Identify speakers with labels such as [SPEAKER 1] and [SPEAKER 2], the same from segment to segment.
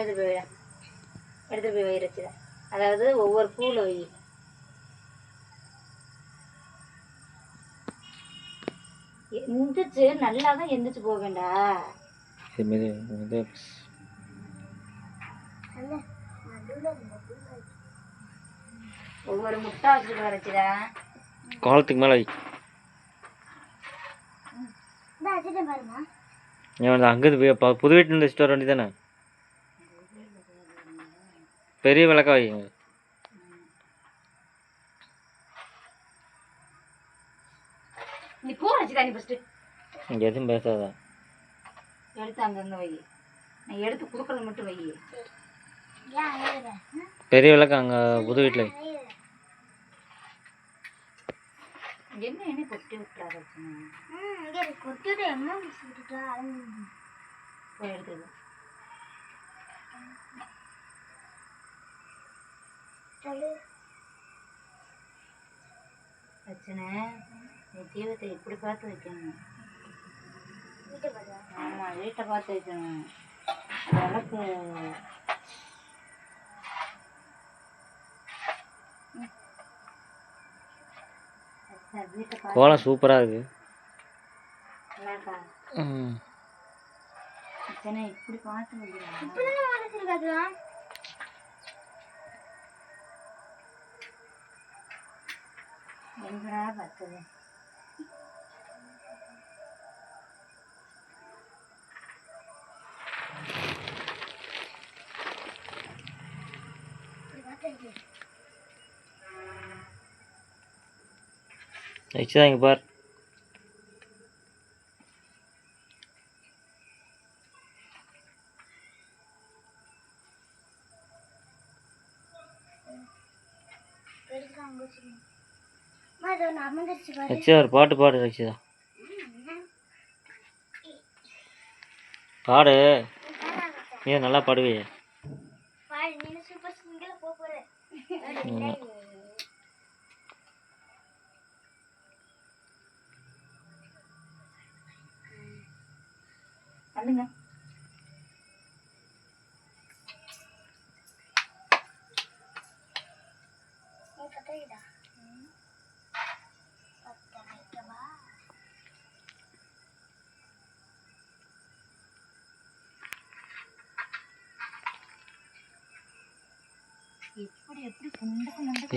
[SPEAKER 1] எடுத்து போய். எடுத்து போய் வை வச்சுட அதாவது ஒவ்வொரு பூவில் வை. எந்திரிச்சு நல்லா தான் எந்திரிச்சு போக வேண்டா
[SPEAKER 2] இது மெது மெது
[SPEAKER 1] ஒவ்வொரு முட்டை வச்சுட்டு வரைச்சிடா
[SPEAKER 2] காலத்துக்கு மேலே வை. ஏன் வந்து அங்கே புது வீட்டில் இருந்து வர வேண்டியதானே பெரிய விளக்கா வைங்க
[SPEAKER 1] நீ பூ வச்சுடா நீ ஃபஸ்ட்டு
[SPEAKER 2] இங்கே எதுவும் பேசாதா.
[SPEAKER 1] எடுத்து அங்கங்க வை. நான் எடுத்து கொடுக்கறது மட்டும் வை.
[SPEAKER 2] பெரிய விளக்கு அங்கே புது வீட்டில் வை.
[SPEAKER 1] என்ன என்ன கொட்டி போய் எடுத்துக்கோ. பிரச்சனை? நீ தீபத்தை இப்படி பார்த்து வைக்கணும். ஆமா வீட்டை பார்த்து வைக்கணும். விளக்கு.
[SPEAKER 2] கோலம் சூப்பராக இருக்கு.
[SPEAKER 1] இப்படி பார்த்து வைக்கணும். எங்கடா பார்த்தது
[SPEAKER 2] வச்சுதான் இங்கே பார் வச்சு ஒரு பாட்டு பாடு ரக்ஷிதா பாடு. நீ நல்லா பாடுவியே.
[SPEAKER 1] பண்ணுங்க.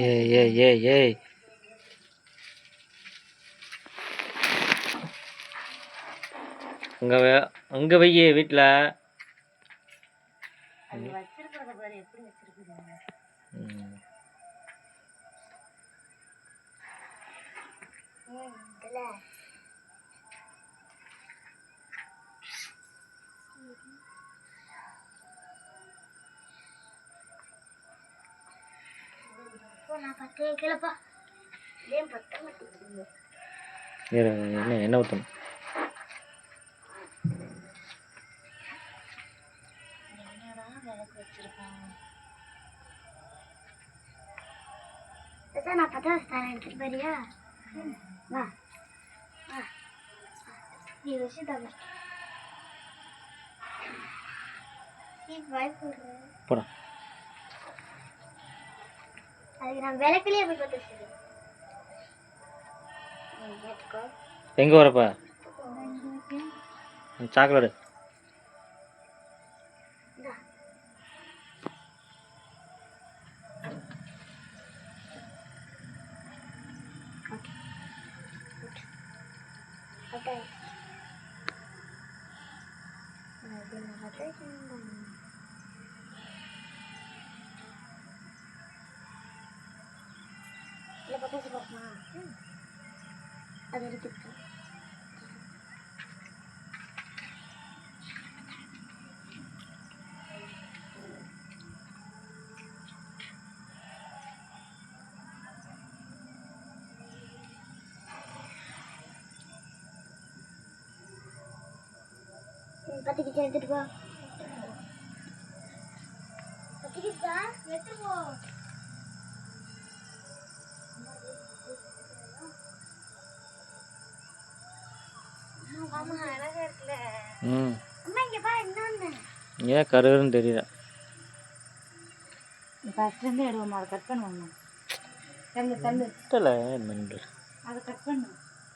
[SPEAKER 2] ஏய் ஏய் ஏய் ஏய். அங்கே அங்கே வையே வீட்டில்
[SPEAKER 1] பாரு எப்படி வச்சிருக்குது
[SPEAKER 2] என்ன என்ன ஊற்றணும்
[SPEAKER 3] நான் பத்தாம் ஸ்தானம் எடுத்துட்டு போறியா? வா. வா. நீ வச்சு
[SPEAKER 2] போடா.
[SPEAKER 3] அதுக்கு நான் விளக்குலயே போய் பத்து வச்சிருக்கேன்
[SPEAKER 2] எங்கே வரப்ப சாக்லேட்டு.
[SPEAKER 3] இந்தா. Okay. pakai sebab mah hmm. ada dikit kan పత్తి గిజ్జ ఎత్తుడు పత్తి గిజ్జ ఎత్తుడు
[SPEAKER 2] ம். ஏன் கருகருன்னு தெரியல.
[SPEAKER 1] ஃபஸ்ட்லேருந்து எடுவோம்? அதை கட் பண்ணுவோம்? தள்ளு தள்ளு. அதை கட் பண்ணு